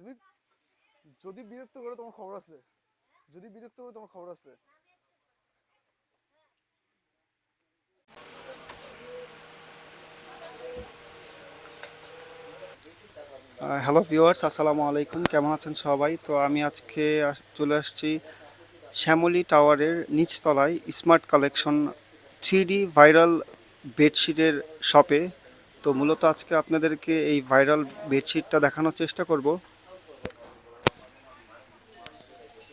তুমি যদি বিরক্ত করে, তোমার খবর আছে। যদি বিরক্ত করে, তোমার খবর আছে। হ্যালো ভিউয়ার্স, আসসালামু আলাইকুম। কেমন আছেন সবাই? তো আমি আজকে চলে আসছি শ্যামলী টাওয়ারের নিচতলায় স্মার্ট কালেকশন থ্রি ভাইরাল বেডশিটের শপে। তো মূলত আজকে আপনাদেরকে এই ভাইরাল বেডশিটটা দেখানোর চেষ্টা করব।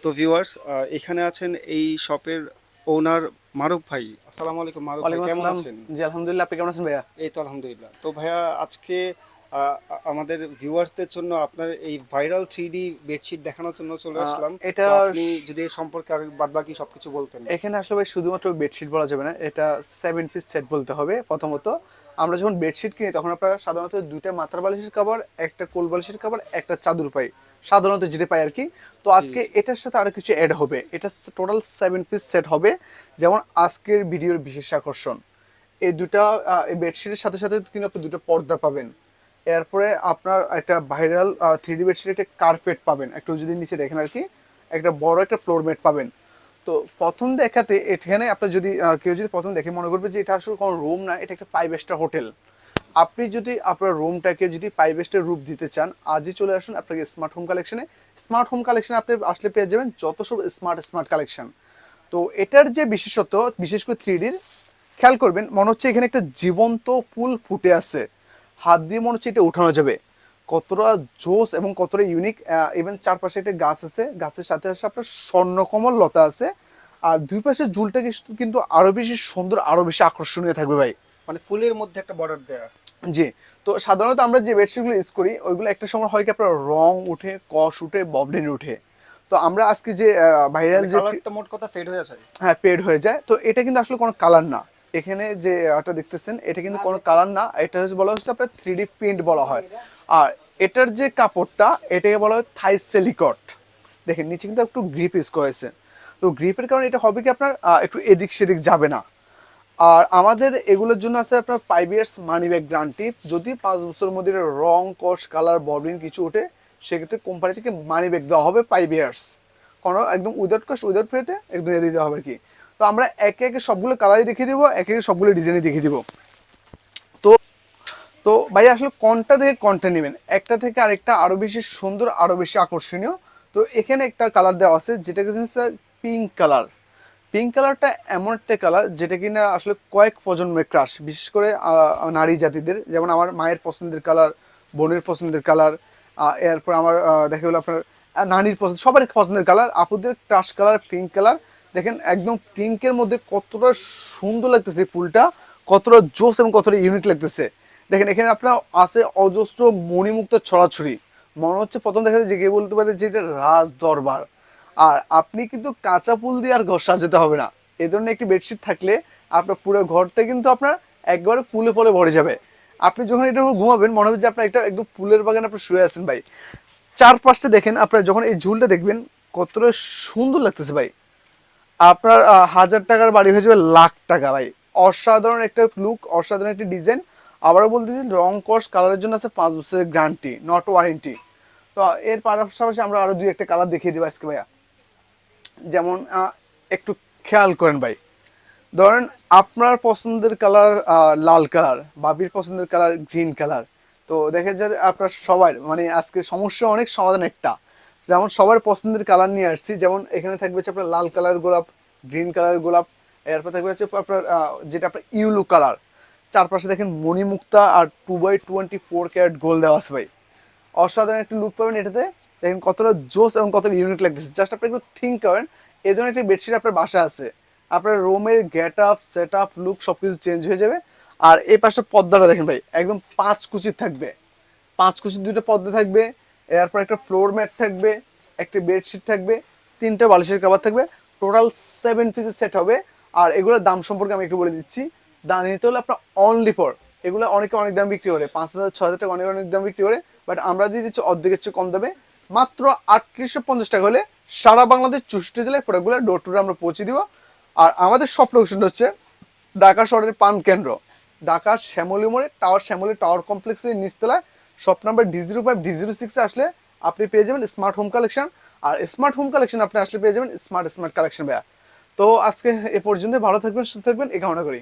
তো ভিউয়ার্স এখানে আছেন এই শপের ওনার মারুফ ভাই। আসসালামু আলাইকুম মারুফ ভাই কেমন আছেন? জি আলহামদুলিল্লাহ আপনি কেমন আছেন ভাইয়া? এই তো আলহামদুলিল্লাহ। তো ভাইয়া আজকে আমাদের ভিউয়ার্সদের জন্য আপনার এই ভাইরাল থ্রি ডি বেডশিট দেখানোর জন্য চলে আসলাম। এটা- আপনি যদি সম্পর্কে আর বাদ বাকি সবকিছু বলতেন। এখানে আসলে ভাই শুধুমাত্র বেডশিট বলা যাবে না এটা সেভেন পিস সেট বলতে হবে প্রথমত। আমরা যখন বেডশিট কিনি তখন আপনারা সাধারণত দুইটা মাথার বালিশের কাভার একটা কোল বালিশের কাভার একটা চাদর পাই। সাধারণত যেটা পাই আর কি। তো আজকে এটার সাথে আরও কিছু অ্যাড হবে। এটা টোটাল সেভেন পিস সেট হবে। যেমন আজকের ভিডিওর বিশেষ আকর্ষণ। এই দুটা এই বেডশিটের সাথে সাথে কিন্তু আপনি দুটো পর্দা পাবেন। এরপরে আপনার একটা ভাইরাল থ্রি বেডশিট একটা কার্পেট পাবেন। একটু যদি নিচে দেখেন আর কি একটা বড় একটা ফ্লোর পাবেন। তো প্রথম দেখাতে এখানে আপনার যদি কেউ যদি প্রথম দেখে মনে করবে যে এটা আসলে কোনো রুম না, এটা একটা ফাইভ স্টার হোটেল আপনি যদি আপনার রুমটাকে যদি ফাইভ স্টার রূপ দিতে চান, আজই চলে আসুন আপনাকে স্মার্ট হোম কালেকশনে স্মার্ট হোম কালেকশনে আপনি আসলে পেয়ে যাবেন যত সব স্মার্ট স্মার্ট কালেকশন তো এটার যে বিশেষত্ব, বিশেষ করে থ্রি ডির খেয়াল করবেন, মনে হচ্ছে এখানে একটা জীবন্ত ফুল ফুটে আছে। হাত দিয়ে মনে হচ্ছে এটা উঠানো যাবে। কতটা জোস এবং কতটা ইউনিক ইভেন চারপাশে একটা গাছ আছে। গাছের সাথে সাথে আপনার স্বর্ণকমল লতা আছে। আর দুই পাশে ঝুলটা কিন্তু- আরও বেশি সুন্দর আরও বেশি আকর্ষণীয় থাকবে ভাই। মানে ফুলের মধ্যে একটা বর্ডার দেওয়া জি। তো সাধারণত আমরা যে বেডশিটগুলো ইউজ করি ওইগুলো একটা সময় হয় কি আপনার রং উঠে কষ উঠে ববলিন উঠে। তো আমরা আজকে যে ভাইরাল যে মোট কথা ফেড হয়ে যায়। হ্যাঁ পেড হয়ে যায়। তো এটা কিন্তু আসলে কোনো কালার না। এখানে যে এটা দেখতেছেন এটা কিন্তু কোনো কালার না এটা হচ্ছে বলা হচ্ছে আপনার থ্রি প্রিন্ট বলা হয়। আর এটার যে কাপড়টা এটাকে বলা হয় থাই সেলিকট। দেখেন নিচে কিন্তু একটু গ্রিপ ইউজ করেছে তো গ্রিপের কারণে এটা হবে কি আপনার একটু এদিক সেদিক যাবে না। আর আমাদের এগুলোর জন্য আছে আপনার five years money back guarantee যদি পাঁচ বছরের মধ্যে রং কস কালার ববলিন কিছু ওঠে সেক্ষেত্রে কোম্পানি থেকে মানি ব্যাক দেওয়া হবে ফাইভ ইয়ার্স কোনো একদম উইদাউট কস্ট উইদাউট ফেতে একদম দিয়ে দিতে হবে আর কি। তো আমরা একে একে সবগুলো কালারই দেখিয়ে দিব, একে একে সবগুলো ডিজাইনই দেখিয়ে দিব। তো তো ভাই আসলে কোনটা থেকে কোনটা নেবেন? একটা থেকে আরেকটা আরও বেশি সুন্দর, আরও বেশি আকর্ষণীয়। তো এখানে একটা কালার দেওয়া আছে যেটা হচ্ছে পিঙ্ক কালার পিঙ্ক কালারটা এমন একটা কালার যেটা কিনা আসলে কয়েক প্রজন্মের ক্রাশ বিশেষ করে নারী জাতিদের। যেমন আমার মায়ের পছন্দের কালার বোনের পছন্দের কালার এরপর আমার দেখা গেলো আপনার নানির পছন্দ সবার পছন্দের কালার আপুদের ক্রাশ কালার পিঙ্ক কালার দেখেন একদম পিঙ্কের মধ্যে কতটা সুন্দর লাগতেছে ফুলটা, কতটা জোস এবং কতটা ইউনিক লাগতেছে। দেখেন এখানে আপনার আছে অজস্র মণিমুক্ত ছড়াছড়ি। মনে হচ্ছে প্রথম দেখা যায় যে কেউ বলতে পারে যে এটা রাজ দরবার। আর আপনি কিন্তু কাঁচা ফুল দিয়ে আর ঘর সাজাতে হবে না। এই ধরনের একটি বেডশিট থাকলে আপনার পুরো ঘরটা কিন্তু আপনার একবারে ফুলে ফলে ভরে যাবে। আপনি যখন এটা ঘুমাবেন, মনে হবে যে আপনার একটা একদম ফুলের বাগানে আপনি শুয়ে আছেন ভাই। চারপাশটা দেখেন, আপনার যখন এই ঝুলটা দেখবেন, কতটা সুন্দর লাগতেছে ভাই। আপনার হাজার টাকার বাড়ি হয়ে যাবে লাখ টাকা, ভাই। অসাধারণ একটা লুক অসাধারণ একটা ডিজাইন আবারও বলতেছি, রং কস কালারের জন্য আছে পাঁচ বছরের গ্যারান্টি নট ওয়ারেন্টি তো, এর পাশাপাশি আমরা আরও দুই একটা কালার দেখিয়ে দেবো আজকে, ভাইয়া। যেমন একটু খেয়াল করেন, ভাই। ধরেন, আপনার পছন্দের কালার লাল কালার বাবির পছন্দের কালার গ্রিন কালার তো, দেখা যায় আপনার সবার মানে আজকে সমস্যা অনেক, সমাধান একটা। যেমন সবার পছন্দের কালার নিয়ে আসছি, যেমন এখানে থাকবে হচ্ছে আপনার লাল কালার গোলাপ, গ্রিন কালার গোলাপ, এরপর থাকবে হচ্ছে আপনার যেটা আপনার ইউলু কালার। চারপাশে দেখেন মণিমুক্তা আর two by twenty four carat গোল দেওয়া আছে ভাই। অসাধারণ একটা লুক পাবেন এটাতে। দেখেন কতটা জোস এবং কতটা ইউনিক লাগতেছে। জাস্ট আপনি একটু থিঙ্ক করেন এই ধরনের একটি বেডশিট আপনার বাসা আছে। আপনার রুমের get up set up look সব কিছু চেঞ্জ হয়ে যাবে। আর এই পাশে পর্দাটা দেখেন ভাই, একদম পাঁচ কুচির থাকবে। পাঁচ কুচির দুটো পর্দা থাকবে। এরপর একটা ফ্লোর ম্যাট থাকবে, একটা বেডশিট থাকবে, তিনটা বালিশের কাবার থাকবে টোটাল সেভেন পিসের সেট হবে। আর এগুলোর দাম সম্পর্কে আমি একটু বলে দিচ্ছি। দাম নিতে হলে আপনার অনলি ফর এগুলো অনেকে অনেক দাম বিক্রি করে, পাঁচ হাজার ছ হাজার টাকা অনেক অনেক দাম বিক্রি করে বাট আমরা দিয়ে দিচ্ছি অর্ধেকের চেয়ে কম দামে। মাত্র আটত্রিশশো পঞ্চাশ টাকা হলে সারা বাংলাদেশ চৌষট্টি জেলায় প্রোডাক্টগুলো ডোর টু আমরা পৌঁছে দিব। আর আমাদের সব লোকেশনটা হচ্ছে ঢাকা শহরের পান কেন্দ্র ঢাকা শ্যামলী মোড়ে, টাওয়ার শ্যামলী টাওয়ার কমপ্লেক্সের নিচতলায় shop number D zero five D zero সিক্সে আসলে আপনি পেয়ে যাবেন স্মার্ট হোম কালেকশন আর স্মার্ট হোম কালেকশন আপনি আসলে পেয়ে যাবেন স্মার্ট স্মার্ট কালেকশন ভাইয়া। তো আজকে এ পর্যন্ত ভালো থাকবেন, সুস্থ থাকবেন, এই কামনা করি।